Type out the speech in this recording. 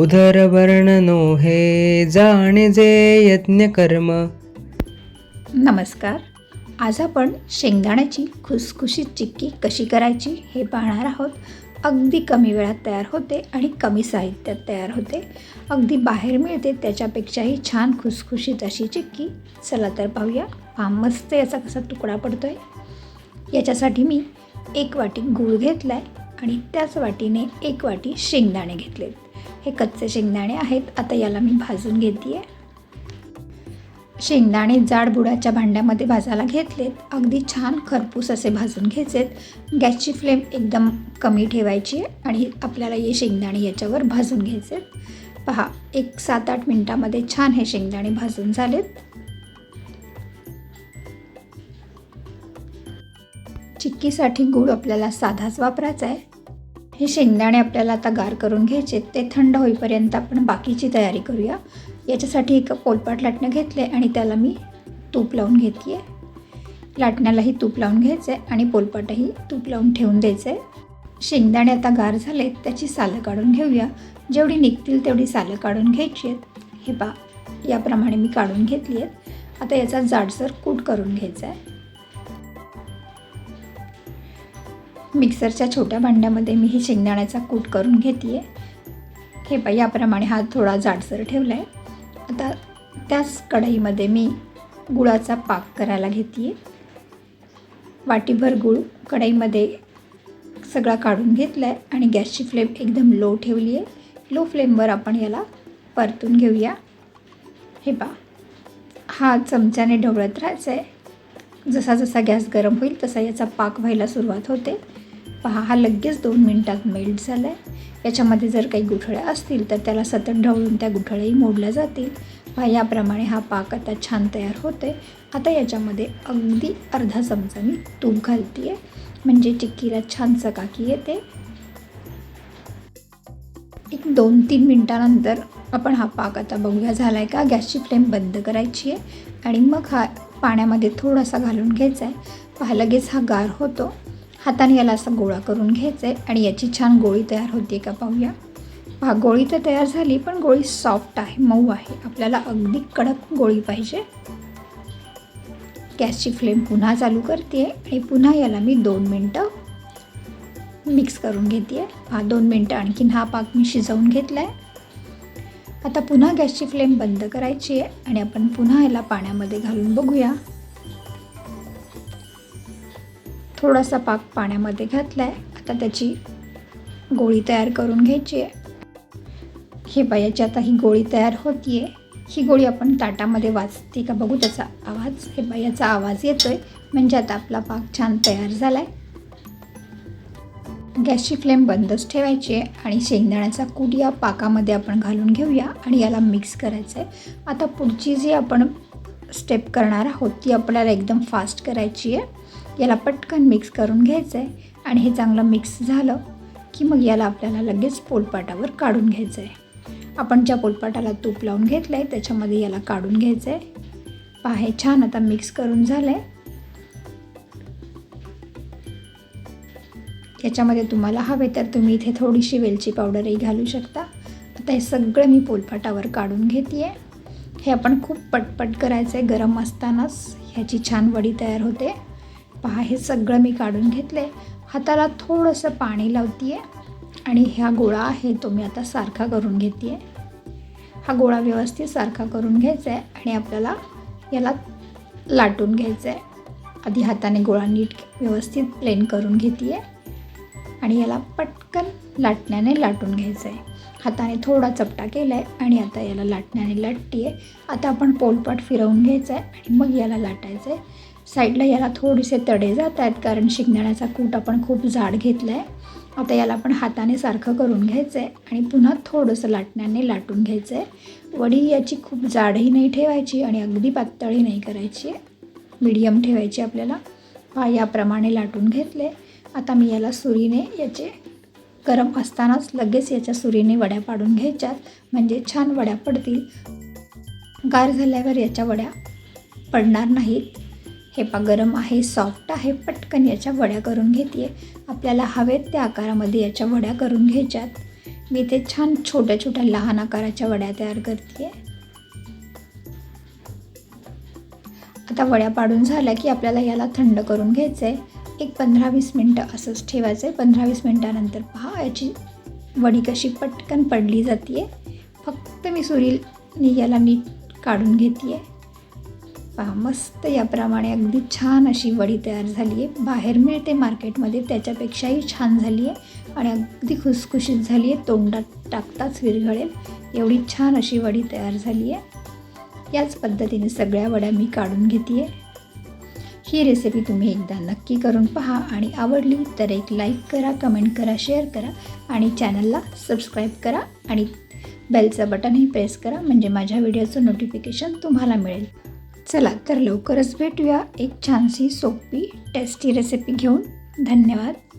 उदरवर्णनो हे जाणे जे यज्ञकर्म नमस्कार. आज आपण शेंगदाण्याची खुसखुशीत चिक्की कशी करायची हे पाहणार आहोत. अगदी कमी वेळात तयार होते आणि कमी साहित्यात तयार होते. अगदी बाहेर मिळते त्याच्यापेक्षाही छान खुसखुशीत अशी चिक्की. चला तर पाहूया. हा मस्त याचा कसा तुकडा पडतो आहे याच्यासाठी मी एक वाटी गूळ घेतला आहे आणि त्याच वाटीने एक वाटी शेंगदाणे घेतलेत. हे कच्चे शेंगदाणे आहेत. आता याला मी भाजून घेते आहे शेंगदाणे जाड बुडाच्या भांड्यामध्ये भाजायला घेतलेत. अगदी छान खरपूस असे भाजून घ्यायचेत. गॅसची फ्लेम एकदम कमी ठेवायची आहे आणि आपल्याला हे शेंगदाणे याच्यावर भाजून घ्यायचेत पहा एक सात आठ मिनटामध्ये छान हे शेंगदाणे भाजून झालेत. चिक्कीसाठी गूळ आपल्याला साधाच वापरायचा आहे. हे शेंगदाणे आपल्याला आता गार करून घ्यायचे ते थंड होईपर्यंत आपण बाकीची तयारी करूया. याच्यासाठी एक पोलपाट लाटणं घेतले आणि त्याला मी तूप लावून घेते आहे लाटण्यालाही तूप लावून घ्यायचं आहे आणि पोलपाटही तूप लावून ठेवून द्यायचं आहे शेंगदाणे आता गार झाले त्याची सालं काढून घेऊया. जेवढी निघतील तेवढी सालं काढून घ्यायची आहेत. हे पा याप्रमाणे मी काढून घेतली आहेत. आता याचा जाडसर कूट करून घ्यायचा आहे मिक्सरच्या छोट्या भांड्यामध्ये मी हे शेंगदाण्याचा कूट करून घेते आहे. हे बा याप्रमाणे हा थोडा जाडसर ठेवला आहे. आता त्याच कढईमध्ये मी गुळाचा पाक करायला घेते आहे. वाटीभर गूळ कढईमध्ये सगळा काढून घेतला आहे आणि गॅसची फ्लेम एकदम लो ठेवली आहे. लो फ्लेमवर आपण याला परतून घेऊया. हे पा हा चमच्याने ढवळत राहायचा आहे. जसा जसा गॅस गरम होईल तसा याचा पाक व्हायला सुरुवात होते. पहा हा लगेच दोन मिनटात मेल्ट झाला आहे याच्यामध्ये जर काही गुठळ्या असतील तर त्याला सतत ढवळून त्या गुठळ्याही मोडल्या जातील. पहा याप्रमाणे हा पाक आता छान तयार होते आता याच्यामध्ये अगदी अर्धा चमचा मी तूप घालते आहे म्हणजे चिक्कीला छान चकाकी येते. एक दोन तीन मिनटानंतर आपण हा पाक आता बघूया झाला आहे का? गॅसची फ्लेम बंद करायची आहे आणि मग हा पाण्यामध्ये थोडासा घालून घ्यायचा आहे पहा लगेच हा गार होतो. हाताने याला असा गोळा करून घ्यायचं आहे आणि याची छान गोळी तयार होते का पाहूया. पहा गोळी तर तयार झाली पण गोळी सॉफ्ट आहे मऊ आहे. आपल्याला अगदी कडक गोळी पाहिजे. गॅसची फ्लेम पुन्हा चालू करते आणि पुन्हा याला मी दोन मिनटं मिक्स करून घेते हा दोन मिनटं आणखीन हा पाक मी शिजवून घेतला आहे आता पुन्हा गॅसची फ्लेम बंद करायची आहे आणि आपण पुन्हा याला पाण्यामध्ये घालून बघूया. थोडासा पाक पाण्यामध्ये घातला आहे आता त्याची गोळी तयार करून घ्यायची आहे. हे बायाची आता ही गोळी तयार होती आहे ही गोळी आपण ताटामध्ये वाचते का बघू त्याचा आवाज. हे बायाचा आवाज येतोय. म्हणजे आता आपला पाक छान तयार झाला आहे गॅसची फ्लेम बंदच ठेवायची आहे आणि शेंगदाण्याचा कूट या पाकामध्ये आपण घालून घेऊया आणि याला मिक्स करायचं आहे आता पुढची जी आपण स्टेप करणार आहोत ती आपल्याला एकदम फास्ट करायची आहे. याला पटकन मिक्स करून घ्यायचं आहे आणि हे चांगलं मिक्स झालं की मग याला आपल्याला लगेच पोलपाटावर काढून घ्यायचं आहे आपण ज्या पोलपाटाला तूप लावून घेतलं आहे त्याच्यामध्ये याला काढून घ्यायचं आहे पहा हे छान आता मिक्स करून झालं आहे याच्यामध्ये तुम्हाला हवे तर तुम्ही इथे थोडीशी वेलची पावडरही घालू शकता. आता हे सगळं मी पोलपाटावर काढून घेते आहे हे आपण खूप पटपट करायचं आहे गरम असतानाच. ह्याची छान वडी तयार होते. पहा हे सगळं मी काढून घेतलं आहे हाताला थोडंसं पाणी लावते आहे आणि ह्या गोळा आहे तो मी आता सारखा करून घेते आहे हा गोळा व्यवस्थित सारखा करून घ्यायचा आहे आणि आपल्याला याला लाटून घ्यायचं आहे आधी हाताने गोळा नीट व्यवस्थित प्लेन करून घेते आहे आणि याला पटकन लाटण्याने लाटून घ्यायचं आहे हाताने थोडा चपटा केला आहे आणि आता याला लाटण्याने लाटते आहे आता आपण पोलपाट फिरवून घ्यायचं आहे आणि मग याला लाटायचं आहे साईडला याला थोडेसे तडे जात आहेत कारण शिंगदाण्याचा कूट आपण खूप जाड घेतला आहे आता याला आपण हाताने सारखं करून घ्यायचं आहे आणि पुन्हा थोडंसं लाटण्याने लाटून घ्यायचं आहे वडी याची खूप जाडही नाही ठेवायची आणि अगदी पातळी नाही करायची. आहे मीडियम ठेवायची आपल्याला. हा याप्रमाणे लाटून घेतले आता मी याला सुरीने याचे गरम असतानाच लगेच याच्या सुरीने वड्या पाडून घ्यायच्यात. म्हणजे छान वड्या पडतील. गार झाल्यावर याच्या वड्या पडणार नाहीत. हे पा गरम आहे सॉफ्ट आहे पटकन याच्या वड्या करून घेते आपल्याला हवेत त्या आकारामध्ये याच्या वड्या करून घ्यायच्यात. मी ते छान छोट्या छोट्या लहान आकाराच्या वड्या तयार करते आता वड्या पाडून झाल्या की आपल्याला याला थंड करून घ्यायचं आहे एक पंधरा वीस मिनटं असंच ठेवायचं आहे पंधरा वीस मिनटानंतर पहा याची वडी कशी पटकन पडली जाते फक्त मी सुरील याला नीट काढून घेते आहे पहा मस्त याप्रमाणे अगदी छान अशी वडी तयार झाली आहे बाहेर मिळते मार्केटमध्ये त्याच्यापेक्षाही छान झाली आहे आणि अगदी खुसखुशीत झाली आहे तोंडात टाकताच विरघळेल. एवढी छान अशी वडी तयार झाली आहे याच पद्धतीने सगळ्या वड्या मी काढून घेते आहे ही रेसिपी तुम्ही एकदा नक्की करून पहा आणि आवडली तर एक लाईक करा कमेंट करा शेअर करा आणि चॅनलला सबस्क्राईब करा आणि बेलचं बटनही प्रेस करा म्हणजे माझ्या व्हिडिओचं नोटिफिकेशन तुम्हाला मिळेल. चला तर लवकरच भेटूया एक छानशी सोपी टेस्टी रेसिपी घेऊन. धन्यवाद.